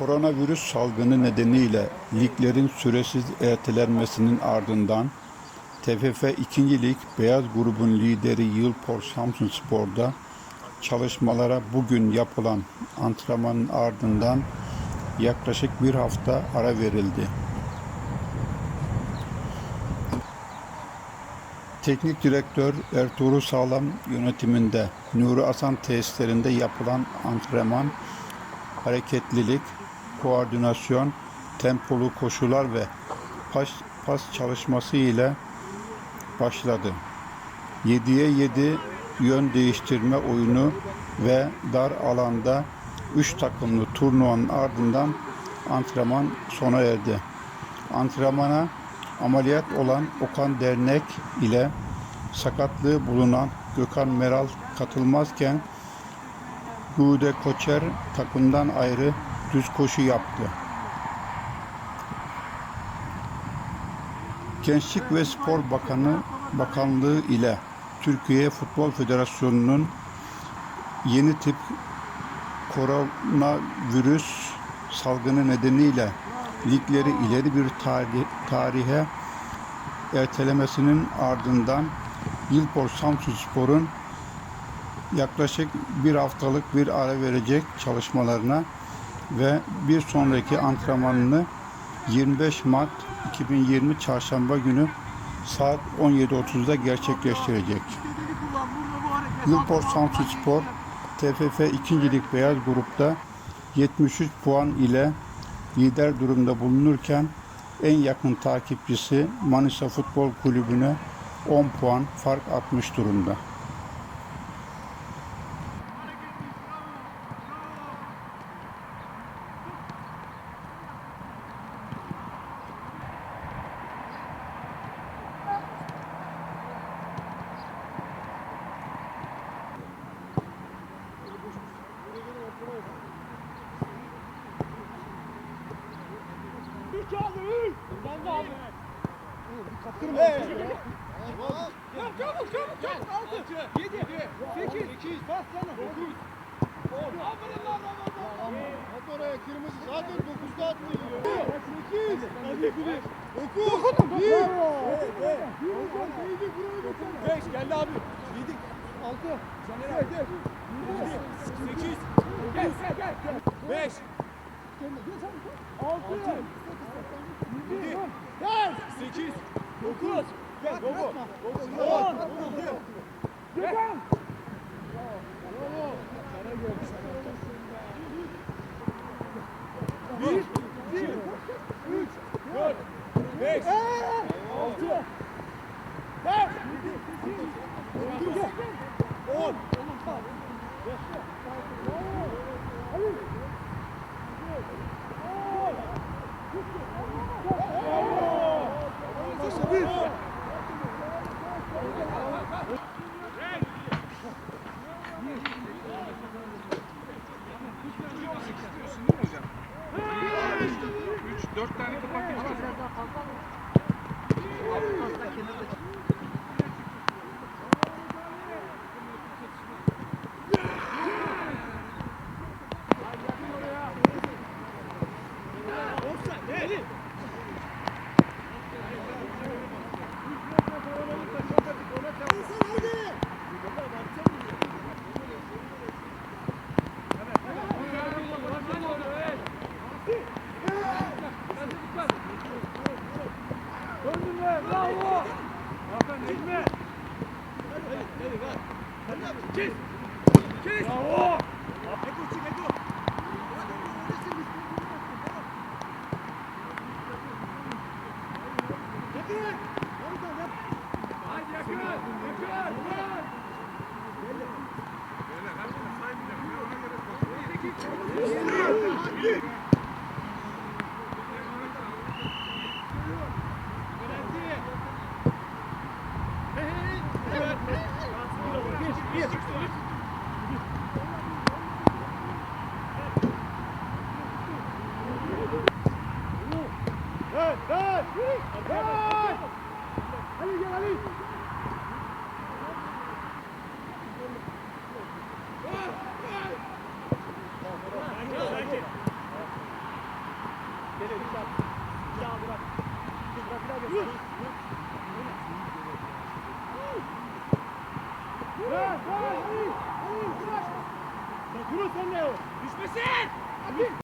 Koronavirüs salgını nedeniyle liglerin süresiz ertelenmesinin ardından TFF 2. Lig Beyaz grubun lideri Yılpor Samsunspor'da çalışmalara bugün yapılan antrenmanın ardından yaklaşık bir hafta ara verildi. Teknik direktör Ertuğrul Sağlam yönetiminde Nuri Asan tesislerinde yapılan antrenman, hareketlilik, koordinasyon, tempolu koşular ve pas, pas çalışması ile başladı. 7'ye 7 yön değiştirme oyunu ve dar alanda 3 takımlı turnuvanın ardından antrenman sona erdi. Antrenmana ameliyat olan Okan Dernek ile sakatlığı bulunan Gökhan Meral katılmazken Gude Koçer takımdan ayrı düz koşu yaptı. Gençlik ve Spor Bakanı Bakanlığı ile Türkiye Futbol Federasyonu'nun yeni tip koronavirüs salgını nedeniyle ligleri ileri bir tarih, tarihe ertelemesinin ardından Yılpor Samsunspor'un yaklaşık bir haftalık bir ara verecek çalışmalarına ve bir sonraki antrenmanını 25 Mart 2020 Çarşamba günü saat 17.30'da gerçekleştirecek. Yılpor Samsunspor TFF 2. Lig Beyaz Grup'ta 73 puan ile lider durumda bulunurken en yakın takipçisi Manisa Futbol Kulübü'ne 10 puan fark atmış durumda. Kaptırma. Hey. Ya çabuk çabuk çabuk. 6, 7, 8, 8 bas canım. 9. Aferin lan lan lan. At oraya kırmızı zaten 9'da attı. 8, 9, 1, 1, 5 geldi abi. 7, 6, 7, 8, 9, 5, 6, 6 Сечись! Бегом! Бегом! Бегом! Bravo. Aferin Necmi. Allez, allez Vicente! Aqui!